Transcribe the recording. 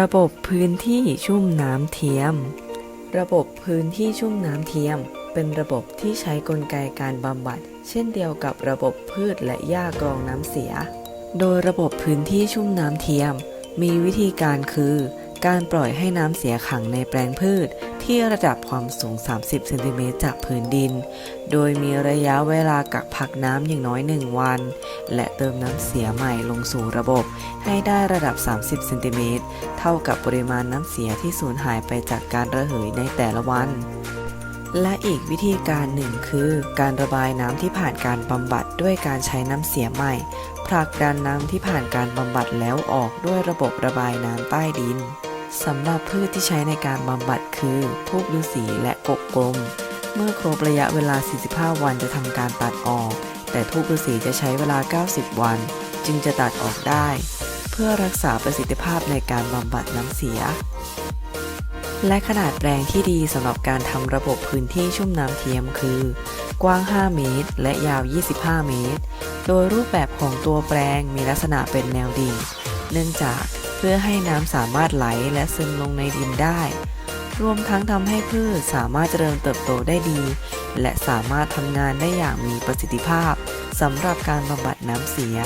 ระบบพื้นที่ชุ่มน้ำเทียม ระบบพื้นที่ชุ่มน้ำเทียม เป็นระบบที่ใช้กลไกการบำบัด เช่นเดียวกับระบบพืชและหญ้ากรองน้ำเสีย โดยระบบพื้นที่ชุ่มน้ำเทียม มีวิธีการคือ การปล่อยให้น้ำเสียขังในแปลงพืชที่ระดับความสูง 30 เซนติเมตรจากพื้นดิน โดยมีระยะเวลากักพักน้ำอย่างน้อย 1 วัน และเติมน้ำเสียใหม่ลงสู่ระบบ ให้ได้ระดับ 30 เซนติเมตร เท่ากับปริมาณน้ำเสียที่สูญหายไปจากการระเหยในแต่ละวันและอีกวิธีการหนึ่งคือ การระบายน้ำที่ผ่านการบำบัดด้วยการใช้น้ำเสียใหม่ผลักดันน้ำที่ผ่านการบำบัดแล้วออกด้วยระบบระบายน้ำใต้ดิน สำหรับพืชที่ใช้ในการบำบัดคือทูบฤาษีและกกกลม เมื่อครบระยะเวลา 45 วันจะทำการตัดออก แต่ทูบฤาษีจะใช้เวลา 90 วัน จึงจะตัดออกได้ เพื่อรักษาประสิทธิภาพในการบำบัดน้ำเสีย และขนาดแปลงที่ดีสำหรับการทำระบบพื้นที่ชุ่มน้ำเทียมคือ กว้าง 5 เมตร และยาว 25 เมตร โดยรูปแบบของตัวแปลงมีลักษณะเป็นแนวดิ่ง เนื่องจาก พื่อให้น้ำสามารถไหลและซึมลงในดินได้ รวมทั้งทำให้พืชสามารถเจริญเติบโตได้ดี และสามารถทำงานได้อย่างมีประสิทธิภาพสำหรับการบำบัดน้ำเสีย